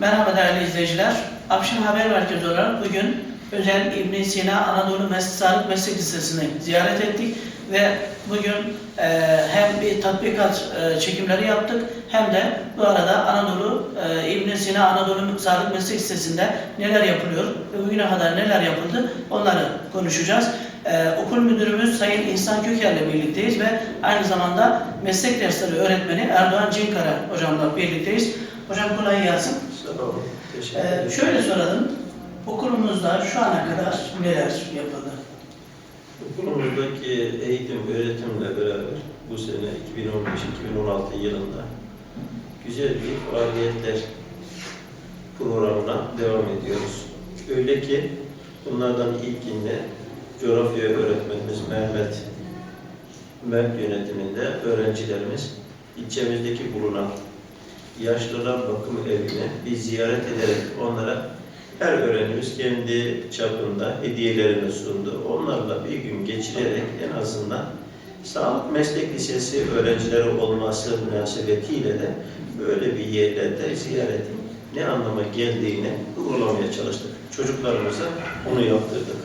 Merhaba değerli izleyiciler. Afşin Haber Merkezi olarak bugün Özel İbn Sina Anadolu Mes Sağlık Meslek Lisesi'ni ziyaret ettik ve bugün e, hem bir tatbikat e, çekimleri yaptık hem de bu arada Anadolu e, İbn Sina Anadolu Sağlık Meslek Lisesi'nde neler yapılıyor ve bugüne kadar neler yapıldı onları konuşacağız. E, okul müdürümüz Sayın İhsan Köker'le birlikteyiz ve aynı zamanda meslek dersleri öğretmeni Erdoğan Cinkara hocamla birlikteyiz. Hocam kolay gelsin. Ee, şöyle soralım. Okulumuzda şu ana kadar neler yapıldı? Okulumuzdaki eğitim, öğretimle beraber bu sene 2015-2016 yılında güzel bir faaliyetler programına devam ediyoruz. Öyle ki bunlardan ilkinde coğrafya öğretmenimiz Mehmet Mert yönetiminde öğrencilerimiz ilçemizdeki bulunan yaşlılar bakım evine bir ziyaret ederek onlara her öğrencimiz kendi çapında hediyelerini sundu. Onlarla bir gün geçirerek en azından Sağlık Meslek Lisesi öğrencileri olması münasebetiyle de böyle bir yerlerde ziyaretin ne anlama geldiğini vurgulamaya çalıştık. Çocuklarımıza onu yaptırdık.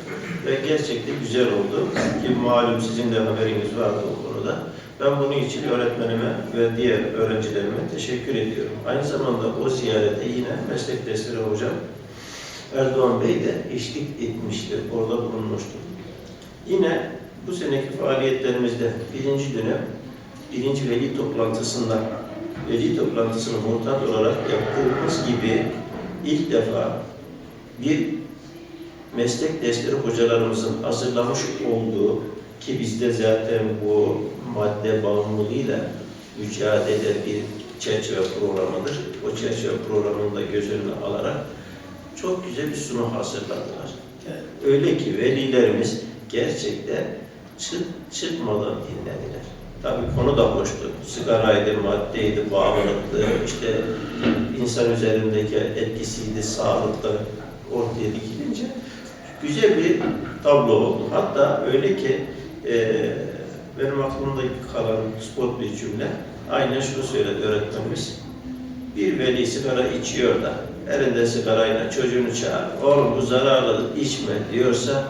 Ve gerçekten güzel oldu. Ki malum sizin de haberiniz vardı o konuda. Ben bunun için öğretmenime ve diğer öğrencilerime teşekkür ediyorum. Aynı zamanda o ziyarete yine meslek dersleri hocam Erdoğan Bey de eşlik etmişti, orada bulunmuştu. Yine bu seneki faaliyetlerimizde birinci dönem, birinci veli toplantısında, veli toplantısını muhtat olarak yaptığımız gibi ilk defa bir meslek dersleri hocalarımızın hazırlamış olduğu ki bizde zaten bu madde bağımlılığıyla mücadele bir çerçeve programıdır. O çerçeve programını da göz önüne alarak çok güzel bir sunum hazırladılar. Öyle ki velilerimiz gerçekten çıt, çıkmadan dinlediler. Tabii konu da hoştu. Sigaraydı, maddeydi, bağımlılıktı, işte insan üzerindeki etkisiydi, sağlıkta ortaya dikilince güzel bir tablo oldu. Hatta öyle ki e, benim aklımda kalan spot bir cümle aynen şunu söyledi öğretmenimiz. Bir veli sigara içiyor da elinde sigarayla çocuğunu çağır. Oğlum bu zararlı içme diyorsa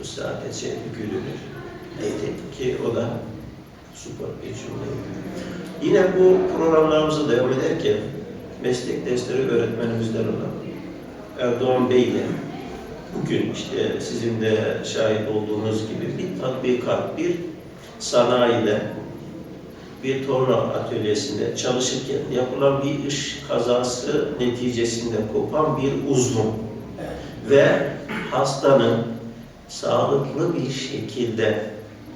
bu sadece gülünür. Dedi ki o da süper bir cümle. Yine bu programlarımıza devam ederken meslek dersleri öğretmenimizden olan Erdoğan Bey bugün işte sizin de şahit olduğunuz gibi bir tatbikat, bir sanayide bir torna atölyesinde çalışırken yapılan bir iş kazası neticesinde kopan bir uzvun ve hastanın sağlıklı bir şekilde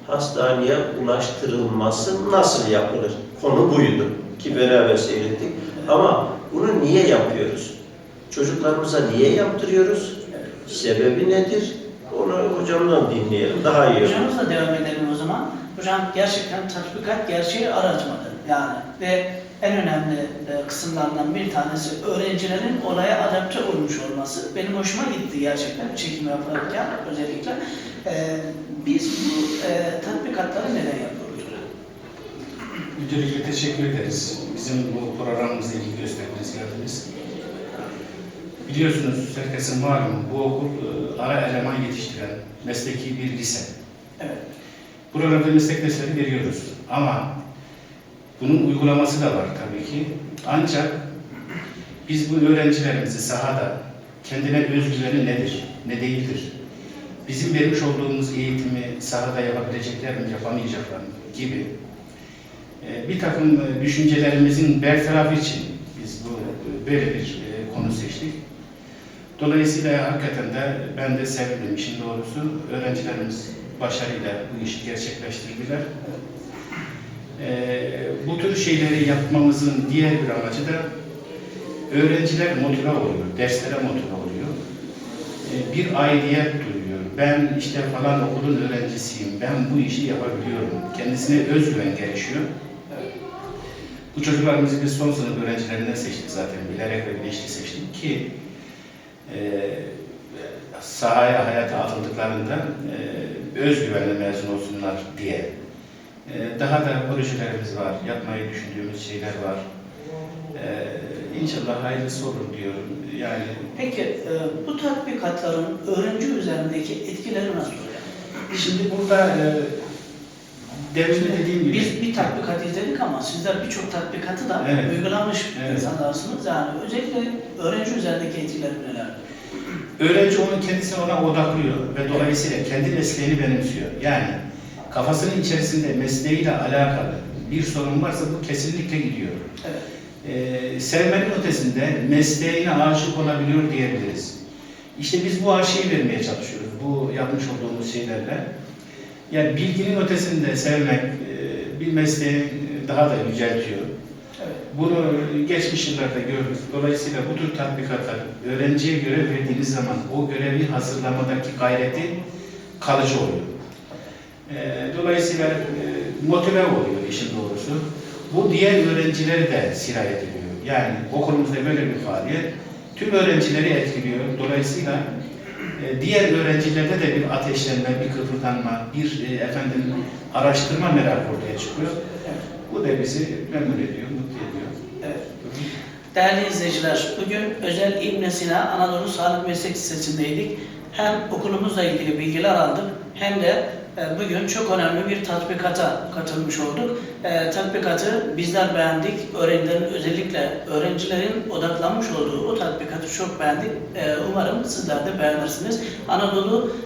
hastaneye ulaştırılması nasıl yapılır? Konu buydu ki beraber seyrettik. Ama bunu niye yapıyoruz? Çocuklarımıza niye yaptırıyoruz? Sebebi nedir? Onu hocamdan dinleyelim. Daha iyi olur. Hocamızla devam edelim o zaman. Hocam gerçekten tatbikat gerçeği aratmadı. Yani ve en önemli e, kısımlardan bir tanesi öğrencilerin olaya adapte olmuş olması. Benim hoşuma gitti gerçekten çekim yaparken özellikle. E, biz bu e, tatbikatları neden yapıyoruz? Müdürlüğe teşekkür ederiz. Bizim bu programımıza ilgi gösterdiğiniz geldiniz. Biliyorsunuz herkesin malum bu okul e, ara eleman yetiştiren mesleki bir lise. Evet. Buralarda meslek dersleri veriyoruz ama bunun uygulaması da var tabii ki. Ancak biz bu öğrencilerimizi sahada kendine özgüveni nedir, ne değildir? Bizim vermiş olduğumuz eğitimi sahada yapabilecekler mi, yapamayacaklar mı gibi e, bir takım e, düşüncelerimizin bertarafı için biz bu böyle bir konu seçtik. Dolayısıyla hakikaten de ben de sevindim işin doğrusu. Öğrencilerimiz başarıyla bu işi gerçekleştirdiler. E, bu tür şeyleri yapmamızın diğer bir amacı da öğrenciler motive oluyor, derslere motive oluyor. E, bir aidiyet duyuyor. Ben işte falan okulun öğrencisiyim, ben bu işi yapabiliyorum. Kendisine özgüven gelişiyor. Bu çocuklarımızı biz son sınıf öğrencilerinden seçtik zaten. Bilerek ve bilinçli seçtik ki e, sahaya hayata atıldıklarında e, özgüvenle mezun olsunlar diye. E, daha da projelerimiz var, yapmayı düşündüğümüz şeyler var. E, İnşallah hayırlısı olur diyorum. Yani Peki e, bu tatbikatların öğrenci üzerindeki etkileri nasıl oluyor? şimdi burada e, demin dediğim gibi Biz bir tatbikat izledik ama sizler birçok tatbikatı da Evet. uygulamış Evet. insanlarsınız. Yani özellikle öğrenci üzerindeki etkileri neler? Öğrenci onun kendisini ona odaklıyor ve dolayısıyla kendi mesleğini benimsiyor. Yani kafasının içerisinde mesleğiyle alakalı bir sorun varsa bu kesinlikle gidiyor. Evet. Ee, sevmenin ötesinde mesleğine aşık olabiliyor diyebiliriz. İşte biz bu aşıyı vermeye çalışıyoruz bu yapmış olduğumuz şeylerle. Yani bilginin ötesinde sevmek e, bir mesleği daha da yüceltiyor. Bunu geçmiş yıllarda gördük. Dolayısıyla bu tür tatbikatlar öğrenciye görev verdiğiniz zaman o görevi hazırlamadaki gayreti kalıcı oluyor. Ee, Dolayısıyla e, motive oluyor işin doğrusu. Bu diğer öğrencileri de sirayet ediyor. Yani okulumuzda böyle bir faaliyet tüm öğrencileri etkiliyor. Dolayısıyla e, diğer öğrencilerde de bir ateşlenme, bir kıpırdanma, bir e, efendim araştırma merakı ortaya çıkıyor. Bu da bizi memnun ediyor, mutlu ediyor. Evet. Değerli izleyiciler, bugün özel İbn Sina Anadolu Sağlık Meslek Lisesi'ndeydik. Hem okulumuzla ilgili bilgiler aldık hem de e, bugün çok önemli bir tatbikata katılmış olduk. E, tatbikatı bizler beğendik. Öğrencilerin özellikle öğrencilerin odaklanmış olduğu o tatbikatı çok beğendik. E, umarım sizler de beğenirsiniz. Anadolu